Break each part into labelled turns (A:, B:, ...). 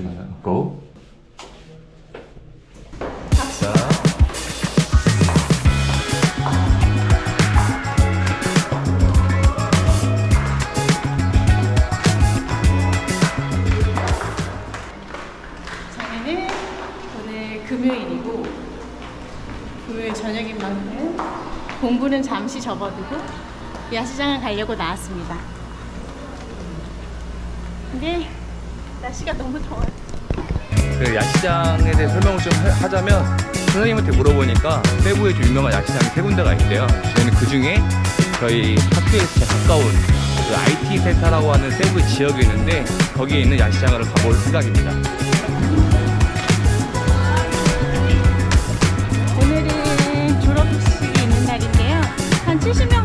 A: 그러면 고. 자.
B: 저희는 금요일이고 금요일 저녁인 만큼 공부는 잠시 접어두고 야시장을 가려고 나왔습니다. 근데 날씨가 너무 더워요.
A: 그 야시장에 대해 설명을 좀 하- 하자면 선생님한테 물어보니까 세부에 좀 유명한 야시장이 세 군데가 있대요. 저희는 그 중에 저희 학교에서 가까운 그 IT 센터라고 하는 세부 지역이 있는데 거기에 있는 야시장을 가볼 생각입니다.
B: 오늘은 졸업식이 있는 날인데요. 한 70명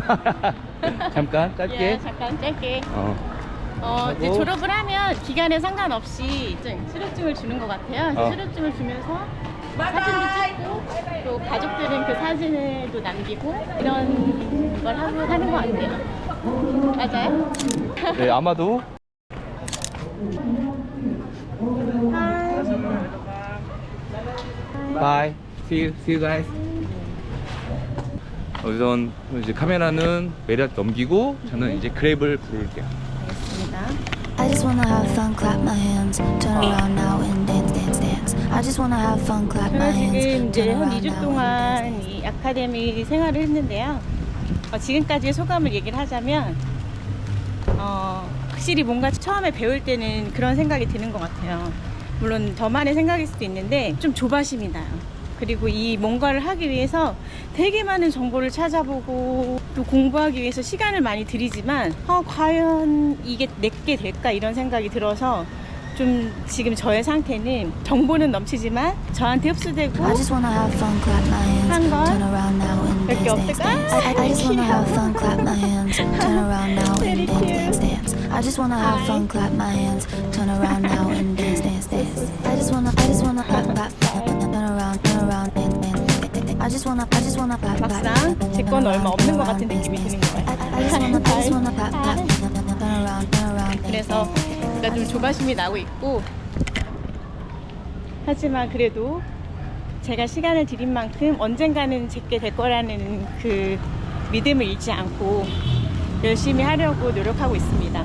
A: 잠깐
B: 예,
A: 짧게.
B: 잠깐 짧게.
A: 어.
B: 어, 이제
A: 하고.
B: 졸업을 하면 기간에 상관없이 이제 수료증을 주는 것 같아요.
A: 어.
B: 수료증을 주면서 사진도 찍고 또 가족들은 그 사진을 또 남기고 이런 걸 하고 하는 것 같아요. 맞아요?
A: 네 아마도 Bye. See you. See you guys. 우선 이제 카메라는 메리한테 넘기고 저는 이제 그랩을 부를게요.
B: 알겠습니다.
C: I just wanna have fun, clap my hands, turn around now and dance, dance, dance. I just wanna have fun, clap my
B: 저는
C: hands,
B: 지금 이제
C: turn
B: 한
C: around
B: 2주
C: now
B: 동안 이 아카데미 생활을 했는데요. 어, 지금까지의 소감을 얘기를 하자면, 어, 확실히 뭔가 처음에 배울 때는 그런 생각이 드는 것 같아요. 물론 저만의 생각일 수도 있는데 좀 조바심이 나요. 그리고 이 뭔가를 하기 위해서 되게 많은 정보를 찾아보고 또 공부하기 위해서 시간을 많이 들이지만 어, 과연 이게 내게 될까 이런 생각이 들어서 좀 지금 저의 상태는 정보는 넘치지만 저한테 흡수되고
C: dance. I just wanna have fun, clap my hands,
B: 한 걸?
C: turn around now and
B: 몇개
C: dance, dance,
B: 없을까?
C: I, I just wanna have fun, clap my hands, turn around now and dance, dance, dance. I just wanna have
B: Hi. 막상 제 건 얼마 없는 것 같은 느낌이. 드는 거예요. 그래서. 제가 좀 조바심이 나고 있고 하지만 그래도 제가 시간을 들인 만큼 언젠가는 제게 될 거라는 그 믿음을 잃지 않고 열심히 하려고 노력하고 있습니다.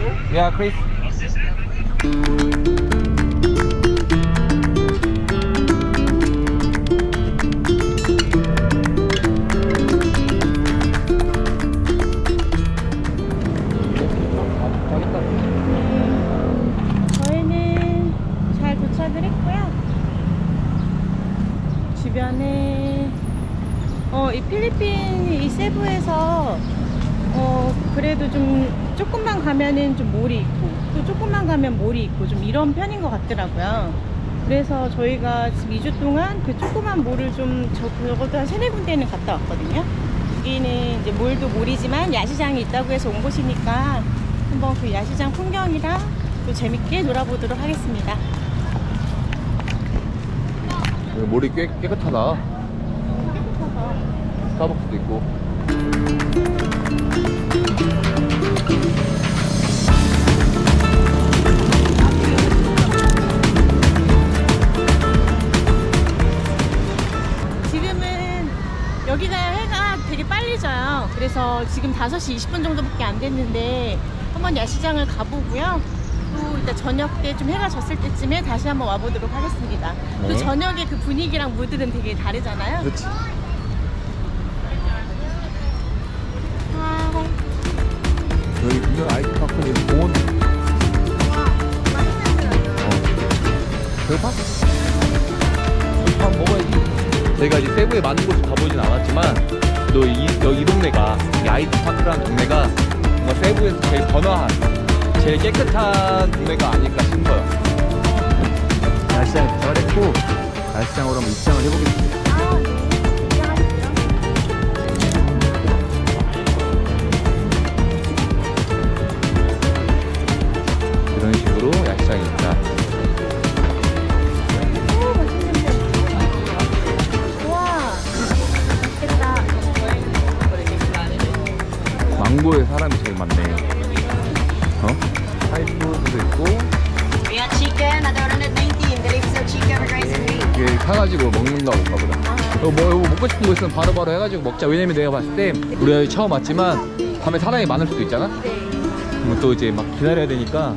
A: Yeah, Chris.
B: 좀 몰이 있고 몰이 좀 이런 편인 것 같더라고요. 그래서 저희가 지금 2주 동안 그 조그만 몰을 좀 적- 적어도 한 세네 군데는 갔다 왔거든요. 여기는 이제 몰도 몰이지만 야시장이 있다고 해서 온 곳이니까 한번 그 야시장 풍경이랑 또 재밌게 놀아보도록 하겠습니다.
A: 여기 물이 꽤 깨끗하다. 스타벅스도 있고.
B: 여기가 해가 되게 빨리 져요. 그래서 지금 5시 20분 정도밖에 안 됐는데 한번 야시장을 가보고요. 또 이따 저녁 때 좀 해가 졌을 때쯤에 다시 한번 와보도록 하겠습니다. 또
A: 네.
B: 저녁에 그 분위기랑 무드는 되게 다르잖아요.
A: 그렇지. 여기 분명 아이티 파크 여기 공원. 어. 배고파? 저희가 이제 세부에 많은 곳을 가보진 않았지만 또 이, 이 동네가 이 아이티 파크라는 동네가 뭔가 세부에서 제일 번화한 제일 깨끗한 동네가 아닐까 싶어요. 야시장 도착했고 야시장으로 한번 입장을 해보겠습니다. 사가지고 먹는가 본가 보다. 이거 뭐 이거 먹고 싶은 거 있으면 바로바로 해가지고 먹자. 왜냐면 내가 봤을 때 여기 처음 왔지만 밤에 사람이 많을 수도 있잖아. 그럼 또 이제 막 기다려야 되니까.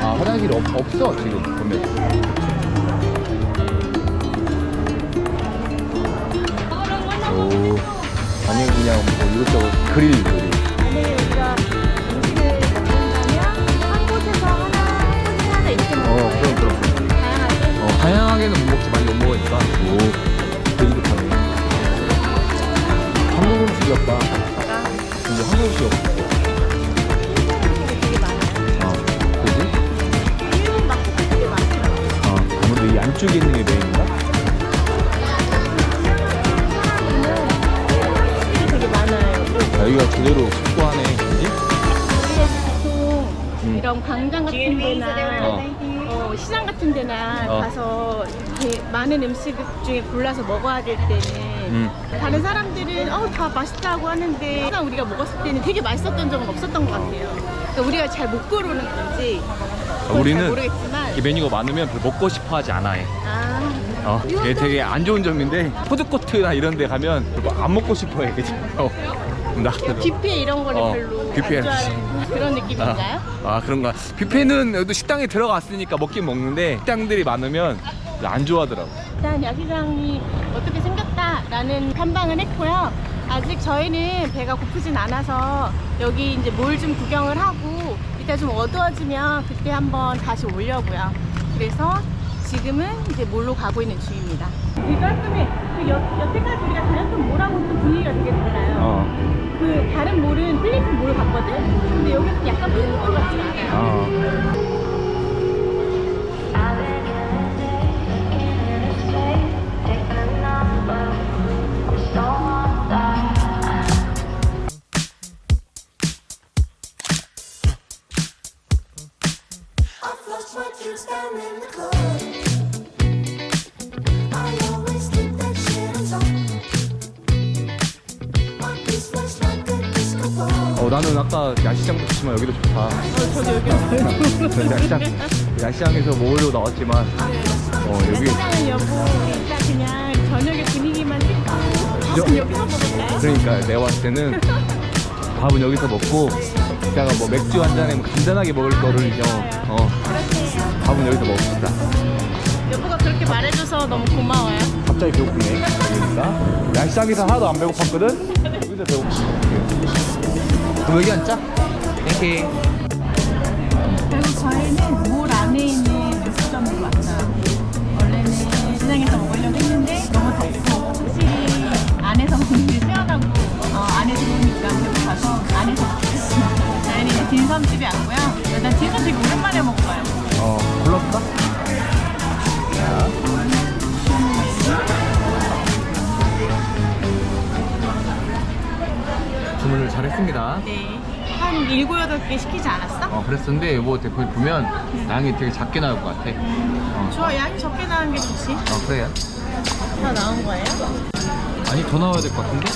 A: 아 화장실이 없, 없어 지금 보면. 오 아니 그냥 뭐 이것저것 그릴 그릴. 다양하게는 못 먹지 많이 못 먹으니까. 오 되게 좋다네 한국 음식이었다 근데 한국 음식이 없어. 어 그지? 어 아무래도 이 안쪽에 있는
B: 게 많은 음식 중에 골라서 먹어야 될 때는
A: 음.
B: 다른 사람들은 어, 다 맛있다고 하는데 항상 우리가 먹었을 때는 되게 맛있었던 적은 없었던 것 같아요. 그러니까 우리가 잘 못 고르는 건지 잘
A: 우리는
B: 모르겠지만
A: 이 메뉴가 많으면 별로 먹고 싶어 하지 않아 해
B: 아,
A: 어, 이게 되게 안 좋은 점인데 푸드코트나 이런 데 가면 별로 안 먹고 싶어 해 그지? 어. 나
B: 뷔페 이런 거를
A: 어,
B: 별로
A: 뷔페.
B: 안 좋아하는 그런 느낌인가요?
A: 아, 아 그런가 뷔페는 여기도 식당에 들어갔으니까 먹긴 먹는데 식당들이 많으면 안 좋아하더라고
B: 일단 야시장이 어떻게 생겼다라는 탐방을 했고요. 아직 저희는 배가 고프진 않아서 여기 이제 몰좀 구경을 하고 이따 좀 어두워지면 그때 한번 다시 오려고요. 그래서 지금은 이제 몰로 가고 있는 중입니다. 되게 깔끔해. 그 여, 여태까지 우리가 다녔던 몰하고 또 분위기가 되게 달라요.
A: 어.
B: 그 다른 몰은 필리핀 몰 갔거든? 근데 여기는 약간 필리핀 몰 같지 않아요.
A: 어. 나는 아까 야시장도 좋지만 여기도 좋다.
B: 어, 저도 여기.
A: 저는 야시장, 야시장에서 먹으려고 나왔지만, 어, 여기.
B: 야시장은 여보 이따 그냥 저녁에 분위기만 찍고 밥은 여기서 먹을까요?
A: 그러니까 내가 봤을 때는 밥은 여기서 먹고, 이따가 뭐 맥주 한 잔에 뭐 간단하게 먹을 거를 이제, 어, 밥은 여기서 먹읍시다.
B: 여보가 그렇게 말해줘서 너무 고마워요.
A: 갑자기 배고프네. 그러니까. 야시장에서 하나도 안 배고팠거든? 여기서 배고프네. 여기 앉자. 땡큐.
B: 그리고 저희는 몰 안에 있는 음식점으로 왔어요. 원래는 시장에서 먹으려고 했는데 너무 덥고 확실히 안에서 먹는 게 시원하고 어, 안에 들어오니까 배고파서 안에서 먹겠습니다. 저희는 이제 딘섬집에 왔고요. 일단 딘섬 되게 오랜만에 먹어요.
A: 어, 불렀다? 시켰습니다.
B: 네. 한 7, 8개 시키지 않았어?
A: 어, 그랬었는데 뭐 거기 보면 양이 되게 작게 나올 것 같아. 어,
B: 좋아, 양이 적게 나온 게 좋지.
A: 어 그래요?
B: 다 나온 거예요?
A: 아니 더 나와야 될 것 같은데?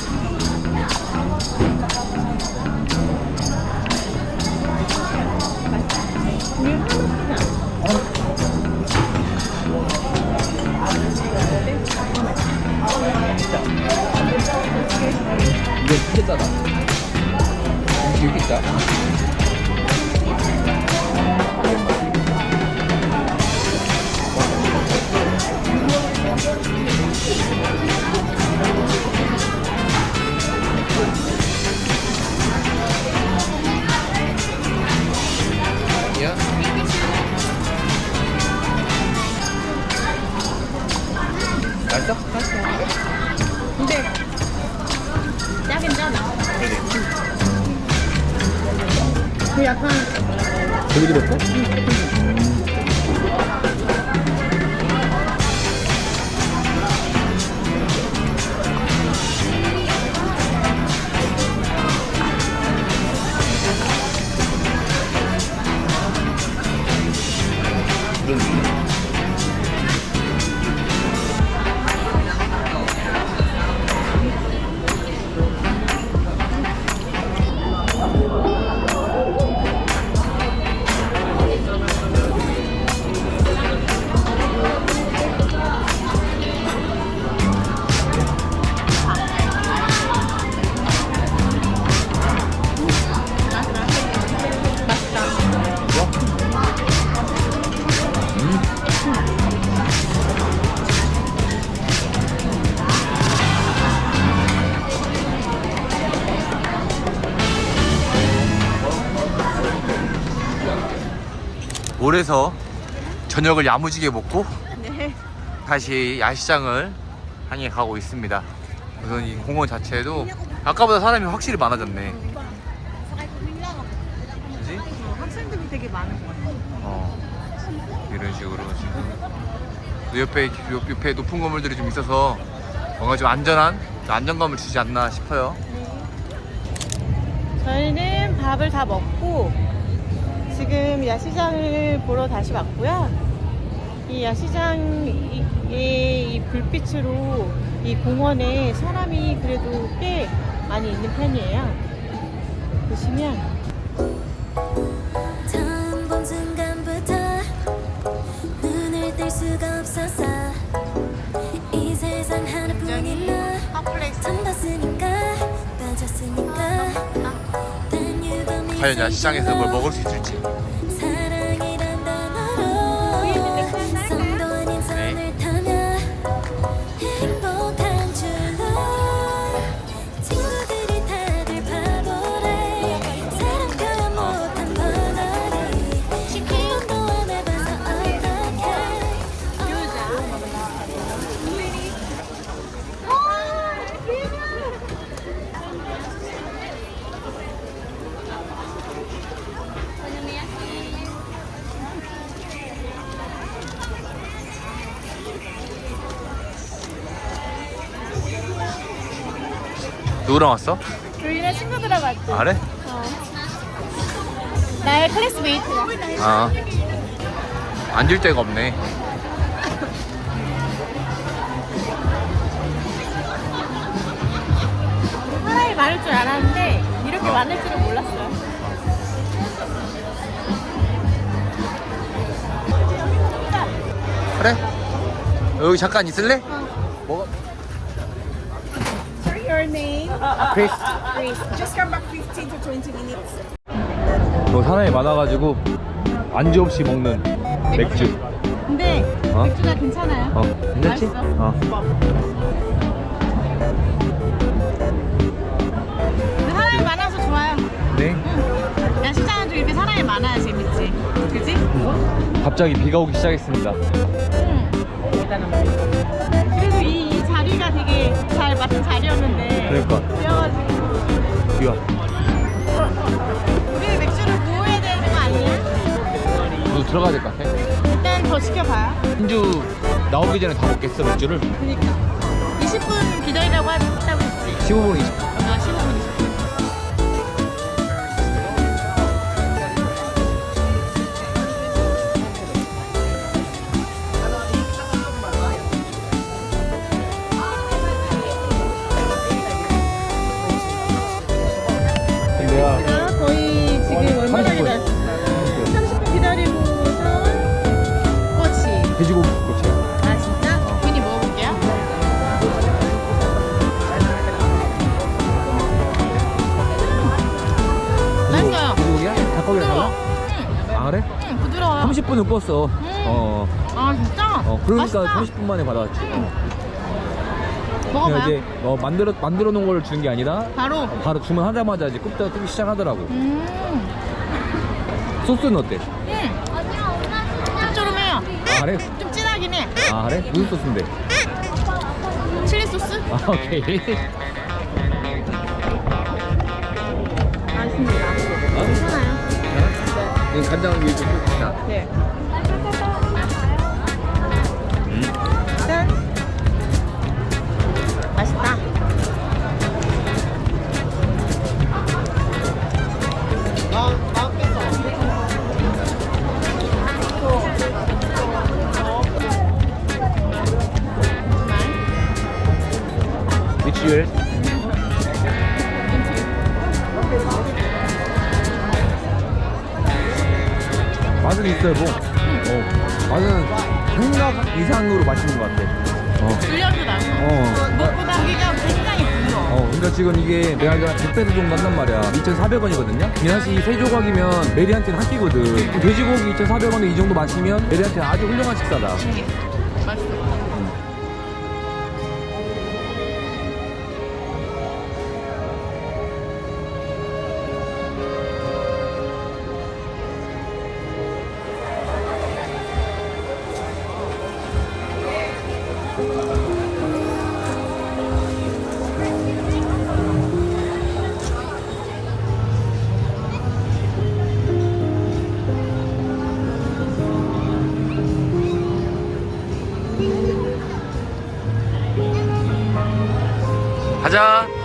A: 이거 진짜 짜다. 여 기 있다. 올해서 저녁을 야무지게 먹고
B: 네.
A: 다시 야시장을 향해 가고 있습니다. 우선 이 공원 자체도 아까보다 사람이 확실히 많아졌네. 그지?
B: 학생들이 되게 많은 것 같아.
A: 어, 이런 식으로 지금 또 옆에 옆- 옆에 높은 건물들이 좀 있어서 뭔가 좀 안전한 좀 안정감을 주지 않나 싶어요.
B: 저희는 밥을 다 먹고 지금 야시장을 보러 다시 왔고요. 이 야시장의 이 불빛으로 이 공원에 사람이 그래도 꽤 많이 있는 편이에요. 보시면
A: 과연 야시장에서 뭘 먹을 수 있을지. 누구랑 왔어?
B: 우리는 친구들하고 왔지.
A: 아, 그래?
B: 나의 클래스메이트가.
A: 아. 앉을 데가 없네.
B: 사람이 많을 줄 알았는데 이렇게
A: 어.
B: 많을 줄은 몰랐어요.
A: 그래? 여기 잠깐 있을래?
B: Your name?
A: 크리스.
B: Just come back 15 to 20 minutes.
A: 뭐 사람이 많아가지고 안주 없이 먹는 맥주.
B: 근데
A: 어?
B: 맥주가 괜찮아요.
A: 어, 괜찮지?
B: 맛있어.
A: 어.
B: 근데 사람이 많아서 좋아요.
A: 네.
B: 야시장은 좀 이렇게 사람이 많아야 재밌지. 그지?
A: 갑자기 비가 오기 시작했습니다.
B: 응. 그래도 이, 이 자리가 되게 잘 맞는 자리였는데.
A: 그러니까.
B: 그래가지고
A: 비가.
B: 우리 맥주를 부어야 되는 거 아니야?
A: 모두 들어가야 될 것 같아.
B: 일단 더 지켜봐요.
A: 신주 나오기 전에 다 먹겠어 맥주를.
B: 그니까. 20분 기다리라고 했다고 했지.
A: 15분 20분.
B: 아, 15분, 20분.
A: 30분 못 봤어. 어,
B: 아 진짜?
A: 어, 그러니까
B: 맛있다.
A: 30분 만에 받아왔지. 어.
B: 먹어봐요.
A: 그냥 이제 어, 만들어 만들어 놓은 걸 주는 게 아니라
B: 바로.
A: 바로 주문하자마자 이제 굽다가 뜨기 시작하더라고.
B: 음.
A: 소스는 어때?
B: 음. 짭조름해요.
A: 아 그래?
B: 좀 진하긴 해.
A: 아 그래? 무슨 소스인데?
B: 칠리 소스?
A: 아 오케이.
B: 맛있습니다.
A: 아,
B: 괜찮아요.
A: 이거 간장 위에 좀 끓이자.
B: 네.
A: 250배도 정도 한단 말이야 2,400원이거든요 미나시 세 조각이면 메리한테는 한 끼거든 돼지고기 2,400원에 이 정도 마시면 메리한테는 아주 훌륭한 식사다
B: 맛있어
A: 가자.